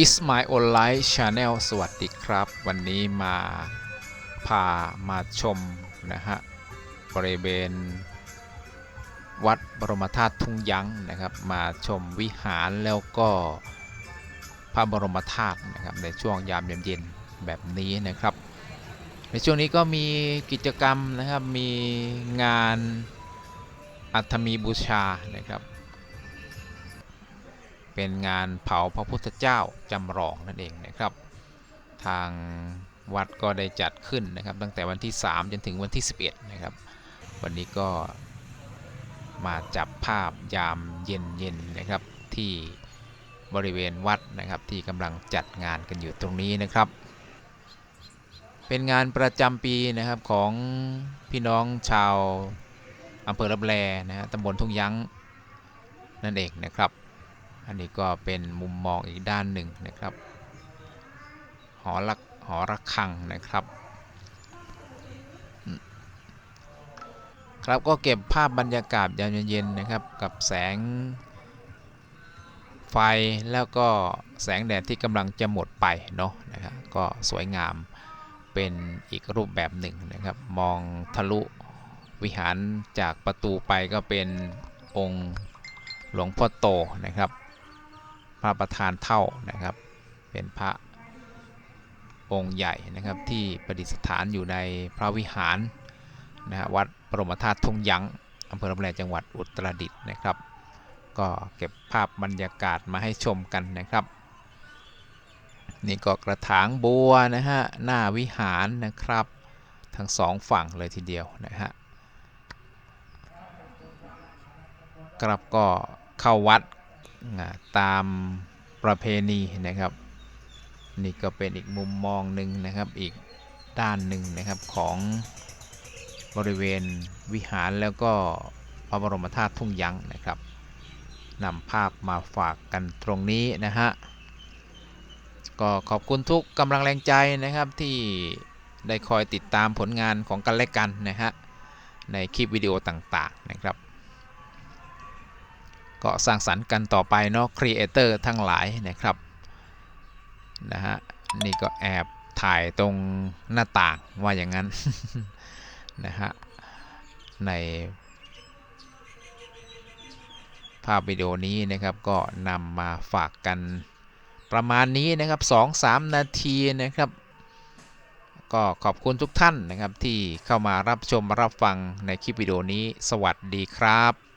Is My Own Life Channel สวัสดีครับ วันนี้มาพามาชมนะฮะบริเวณ วัดบรมธาตุทุ่งยั้งนะครับ มาชมวิหารแล้วก็พระบรมธาตุนะครับในช่วงยามเย็นๆแบบนี้นะครับ ในช่วงนี้ก็มีกิจกรรมนะครับมีงานอัฐมีบูชานะครับ เป็นงานเผาพระพุทธเจ้าจำลองนั่นเองนะครับ ทางวัดก็ได้จัดขึ้นนะครับ ตั้งแต่วันที่ 3 จนถึงวันที่ 11 นะครับ วันนี้ก็มาจับภาพยามเย็นๆนะครับที่บริเวณวัดนะครับที่กำลังจัดงานกันอยู่ตรงนี้นะครับ เป็นงานประจำปีนะครับของพี่น้องชาวอำเภอรับแลนะฮะตำบลทุ่งยั้งนั่นเองนะครับ อันนี้ก็เป็นมุมมองอีกด้านหนึ่งนะครับ หอระหอระฆังนะครับ ครับก็เก็บภาพบรรยากาศยามเย็นๆนะครับกับแสงไฟแล้วก็แสงแดดที่กำลังจะหมดไปเนาะนะครับก็สวยงามเป็นอีกรูปแบบหนึ่งนะครับ มองทะลุวิหารจากประตูไปก็เป็นองค์หลวงพ่อโตนะครับ พระประธานเท่านะครับ เป็นพระองค์ใหญ่นะครับที่ประดิษฐานอยู่ในพระวิหารนะฮะวัดบรมธาตุทุ่งยั้งอำเภอลำแลจังหวัดอุตรดิตถ์นะครับ ก็เก็บภาพบรรยากาศมาให้ชมกันนะครับ นี่ก็กระถางบัวนะฮะหน้าวิหารนะครับ ทั้งสองฝั่งเลยทีเดียวนะฮะครับก็เข้าวัด ตามประเพณีนะครับ นี่ก็เป็นอีกมุมมองหนึ่งนะครับอีกด้านหนึ่งนะครับของบริเวณวิหารแล้วก็พระบรมธาตุทุ่งยั้งนะครับนำภาพมาฝากกันตรงนี้นะฮะก็ขอบคุณทุกกำลังแรงใจนะครับที่ได้คอยติดตามผลงานของกันและกันนะฮะในคลิปวิดีโอต่างๆนะครับ ก็สร้างสรรค์กันต่อไปเนาะครีเอเตอร์ทั้งหลายนะครับนะฮะนี่ก็แอบถ่ายตรงหน้าต่างว่าอย่างนั้นนะฮะในภาพวิดีโอนี้นะครับก็นำมาฝากกันประมาณนี้นะครับ 2-3 นาทีนะครับ ก็ขอบคุณทุกท่านนะครับที่เข้ามารับชมรับฟังในคลิปวิดีโอนี้ สวัสดีครับ